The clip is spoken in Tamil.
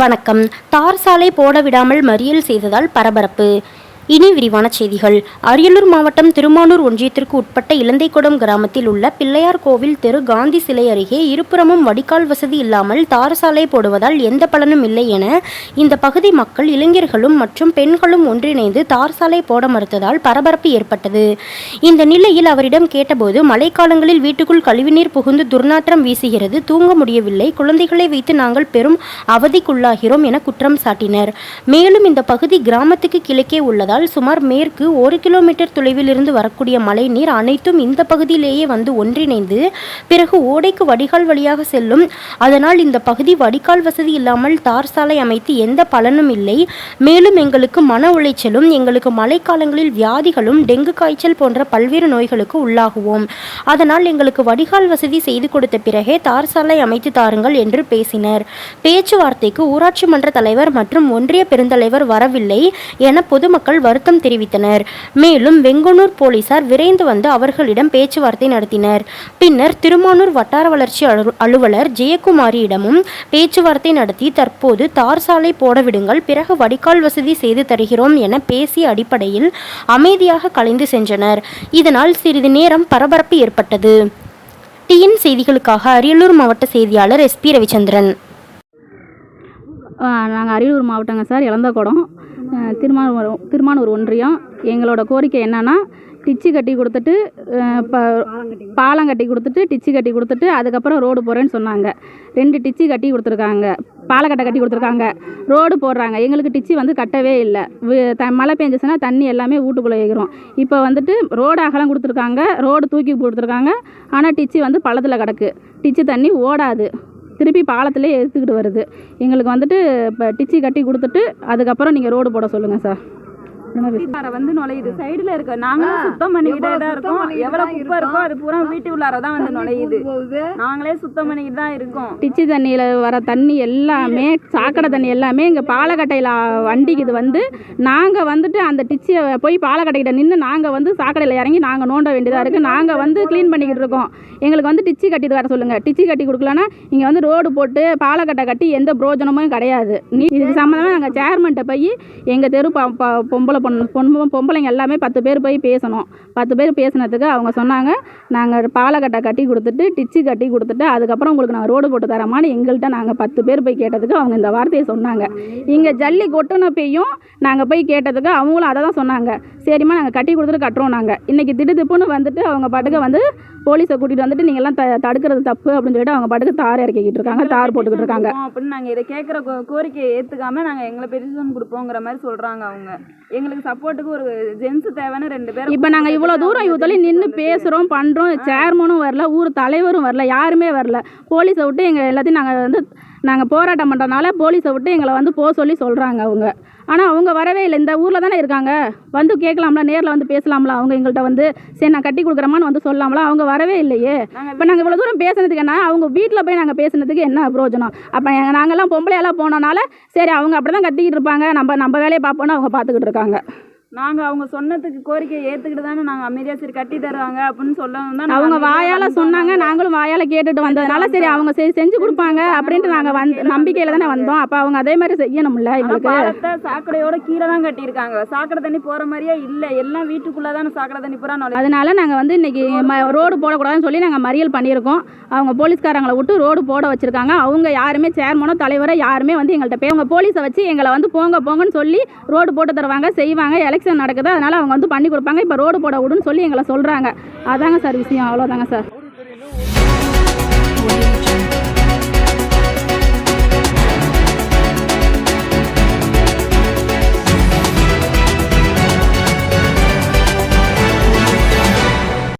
வணக்கம். தார் சாலை போட விடாமல் மறியல் செய்ததால் பரபரப்பு. இனி விரிவான செய்திகள். அரியலூர் மாவட்டம் திருமானூர் ஒன்றியத்திற்கு உட்பட்ட இலந்தைக்குடம் கிராமத்தில் உள்ள பிள்ளையார் கோவில் தெரு காந்தி சிலை அருகே இருபுறமும் வடிகால் வசதி இல்லாமல் தார் சாலை போடுவதால் எந்த பலனும் இல்லை என இந்த பகுதி மக்கள் இளைஞர்களும் மற்றும் பெண்களும் ஒன்றிணைந்து தார் சாலை போட மறுத்ததால் பரபரப்பு ஏற்பட்டது. இந்த நிலையில் அவரிடம் கேட்டபோது மழைக்காலங்களில் வீட்டுக்குள் கழிவுநீர் புகுந்து துர்நாற்றம் வீசுகிறது. தூங்க முடியவில்லை. குழந்தைகளை வைத்து நாங்கள் பெரும் அவதிக்குள்ளாகிறோம் என குற்றம் சாட்டினர். மேலும் இந்த பகுதி கிராமத்துக்கு கிழக்கே உள்ளதால் சுமார் மேற்கு ஒரு கிலோமீட்டர் தொலைவிலிருந்து வரக்கூடிய மழைநீர் அனைத்தும் இந்த பகுதியிலேயே வந்து ஒன்றிணைந்து பிறகு ஓடைக்கு வடிகால் வழியாக செல்லும். அதனால் இந்த பகுதி வடிகால் வசதி இல்லாமல் தார் சாலை அமைத்து எந்த பலனும் இல்லை. மேலும் எங்களுக்கு மன உளைச்சலும் எங்களுக்கு மழைக்காலங்களில் வியாதிகளும் டெங்கு காய்ச்சல் போன்ற பல்வேறு நோய்களுக்கு உள்ளாகுவோம். அதனால் எங்களுக்கு வடிகால் வசதி செய்து கொடுத்த பிறகே தார் சாலை அமைத்து தாருங்கள் என்று பேசினர். பேச்சுவார்த்தைக்கு ஊராட்சி மன்ற தலைவர் மற்றும் ஒன்றிய பெருந்தலைவர் வரவில்லை என பொதுமக்கள் வருத்தம் தெரிவித்தனர். மேலும் வெங்கனூர் போலீசார் விரைந்து வந்து அவர்களிடம் பேச்சுவார்த்தை நடத்தினர். பின்னர் திருமானூர் வட்டார வளர்ச்சி அலுவலர் ஜெயக்குமாரியிடமும் பேச்சுவார்த்தை நடத்தி தற்போது தார் சாலை போடவிடுங்கள் பிறகு வடிகால் வசதி செய்து தருகிறோம் என பேசிய அடிப்படையில் அமைதியாக கலைந்து சென்றனர். இதனால் சிறிது நேரம் பரபரப்பு ஏற்பட்டது. டிஎன் செய்திகளுக்காக அரியலூர் மாவட்ட செய்தியாளர் எஸ்பி ரவிச்சந்திரன். நாங்கள் அரியலூர் மாவட்டங்க சார் இளந்தகுடம். திருமானூர் திருமானூர் ஒன்றியம். எங்களோட கோரிக்கை என்னன்னா டிச்சு கட்டி கொடுத்துட்டு இப்போ பாலம் கட்டி கொடுத்துட்டு டிச்சு கட்டி கொடுத்துட்டு அதுக்கப்புறம் ரோடு போடுறேன்னு சொன்னாங்க. ரெண்டு டிச்சு கட்டி கொடுத்துருக்காங்க. பாலக்கட்டை கட்டி கொடுத்துருக்காங்க. ரோடு போடுறாங்க. எங்களுக்கு டிச்சு வந்து கட்டவே இல்லை. த மழை பெஞ்சிச்சுன்னா தண்ணி எல்லாமே வீட்டுக்குள்ளே ஏகிறோம் இப்போ வந்துட்டு ரோடு அகலம் கொடுத்துருக்காங்க. ரோடு தூக்கி கொடுத்துருக்காங்க. ஆனால் டிச்சு வந்து பள்ளத்தில் கிடக்கு. டிச்சு தண்ணி ஓடாது. திருப்பி பாலத்திலே எடுத்துக்கிட்டு வருது. எங்களுக்கு வந்துட்டு இப்போ டிச்சி கட்டி கொடுத்துட்டு அதுக்கப்புறம் நீங்கள் ரோடு போட சொல்லுங்கள் சார். உள்ளார வந்து நுழையுது. சைடுல இருக்க நாங்களும் சுத்தம் பண்ணிக்கிட்டே தான் இருக்கோம். எவ்வளவு குப்பை இருக்கோ அது பூரா வீட்டு உள்ளார தான் வந்து நுழையுது. நாங்களே சுத்தம் பண்ணிக்கிட்டு தான் இருக்கோம். டிச்சி தண்ணியில் வர தண்ணி எல்லாமே சாக்கடை தண்ணி எல்லாமே இங்கே பாலக்கட்டையில் வண்டிக்கு இது வந்து. நாங்கள் வந்துட்டு அந்த டிச்சியை போய் பாலக்கட்டைக்கிட்ட நின்று நாங்கள் வந்து சாக்கடையில் இறங்கி நாங்கள் நோண்ட வேண்டியதாக இருக்குது நாங்கள் வந்து க்ளீன் பண்ணிக்கிட்டு இருக்கோம். எங்களுக்கு வந்து டிச்சி கட்டி வர சொல்லுங்கள் டிச்சி கட்டி கொடுக்கலன்னா இங்கே வந்து ரோடு போட்டு பாலக்கட்டை கட்டி எந்த பிரோஜனமும் கிடையாது. நீ இதுக்கு சம்மந்தமாக நாங்கள் சேர்மன்ட்ட போய் எங்கள் தெரு ப- ப- பொம்பளை பொண்ணு பொண்ணு பொம்பளைங்க எல்லாமே பத்து பேர் போய் பேசணும். பத்து பேர் பேசினதுக்கு அவங்க சொன்னாங்க நாங்கள் பாலக்கட்டை கட்டி கொடுத்துட்டு டிச்சு கட்டி கொடுத்துட்டு அதுக்கப்புறம் உங்களுக்கு நான் ரோடு போட்டு தரமான்னு எங்கள்கிட்ட நாங்கள் பத்து பேர் போய் கேட்டதுக்கு அவங்க இந்த வார்த்தையை சொன்னாங்க. இங்கே ஜல்லி கொட்டுன கொட்டினப்பையும் நாங்கள் போய் கேட்டதுக்கு அவங்களும் அதை தான் சொன்னாங்க. சரிம்மா நாங்கள் கட்டி கொடுத்துட்டு கட்டுறோம் நாங்கள் இன்றைக்கி திடுதிப்புன்னு வந்துட்டு அவங்க பாட்டுக்கு வந்து போலீஸை கூட்டிகிட்டு வந்துட்டு நீங்கள்லாம் த தடுக்கிறது தப்பு அப்படின்னு சொல்லிட்டு அவங்க பாட்டுக்கு தார் இறக்கிக்கிட்டு இருக்காங்க தார் போட்டுக்கிட்டு இருக்காங்க. அப்படின்னு நாங்க இதை கேட்குற கோரிக்கையை ஏத்துக்காம நாங்க எங்களை பெட்டிஷன் கொடுப்போங்கிற மாதிரி சொல்றாங்க அவங்க. எங்களுக்கு சப்போர்ட்டுக்கு ஒரு ஜென்ஸ் தேவைன்னு ரெண்டு பேரும் இப்போ நாங்கள் இவ்வளோ தூரம் இவ்வளோ நின்று பேசுகிறோம் பண்ணுறோம் சேர்மனும் வரல ஊர் தலைவரும் வரல யாருமே வரல. போலீஸை விட்டு எங்கள் எல்லாத்தையும் நாங்கள் வந்து நாங்கள் போராட்டம் பண்ணுறனால போலீஸை விட்டு எங்களை வந்து போக சொல்லி சொல்கிறாங்க அவங்க. ஆனால் அவங்க வரவே இல்லை. இந்த ஊரில் தானே இருக்காங்க? வந்து கேட்கலாம்ல நேரில் வந்து பேசலாம்ல. அவங்க எங்கள்கிட்ட வந்து சரி நான் கட்டி கொடுக்குறேமான்னு வந்து சொல்லலாம்ல அவங்க வரவே இல்லையே. இப்போ நாங்கள் இவ்வளோ தூரம் பேசுனதுக்கு என்ன? அவங்க வீட்டில் போய் நாங்கள் பேசுனதுக்கு என்ன பிரயோஜனம்? அப்போ நாங்கள்லாம் பொம்பளையெல்லாம் போனனால சரி அவங்க அப்படி தான் கத்திக்கிட்டு இருப்பாங்க. நம்ம நம்ம வேலையை பார்ப்போன்னு அவங்க பார்த்துக்கிட்டு இருக்காங்க. நாங்க அவங்க சொன்னதுக்கு கோரிக்கையை ஏத்துக்கிட்டு தானே நாங்க அமைதியா சரி கட்டி தருவாங்க அப்படின்னு தான் நாங்க அவங்க வாயால சொன்னாங்க நாங்க. நாங்களும் வாயால கேட்டுட்டு வந்ததுனால சரி அவங்க சரி செஞ்சு கொடுப்பாங்க அப்படின்ட்டு நாங்க வந்து நம்பிக்கையில தானே வந்தோம். அப்ப அவங்க அதே மாதிரி செய்யணும்ல எங்களுக்கு? சாக்கடையோட கீழே தான் கட்டியிருக்காங்க. சாக்கடை தண்ணி போற மாதிரியே இல்ல. எல்லாம் வீட்டுக்குள்ள தானே சாக்கடை தண்ணி பூரா அதனால நாங்க வந்து இன்னைக்கு ரோடு போடக்கூடாதுன்னு சொல்லி நாங்க மறியல் பண்ணியிருக்கோம். அவங்க போலீஸ்காரங்களை விட்டு ரோடு போட வச்சிருக்காங்க. அவங்க யாருமே சேர்மனோ தலைவரோ யாருமே வந்து எங்கள்கிட்ட போய் அவங்க போலீஸை வச்சு எங்களை வந்து போங்க போங்கன்னு சொல்லி ரோடு போட்டு தருவாங்க செய்வாங்க எலெக்ஷன் நடக்குது அதனால அவங்க வந்து பண்ணி கொடுப்பாங்க. இப்போ ரோடு போட விடுன்னு சொல்லி எங்களை சொல்கிறாங்க அதாங்க சார் விஷயம். அவ்வளோதாங்க சார்.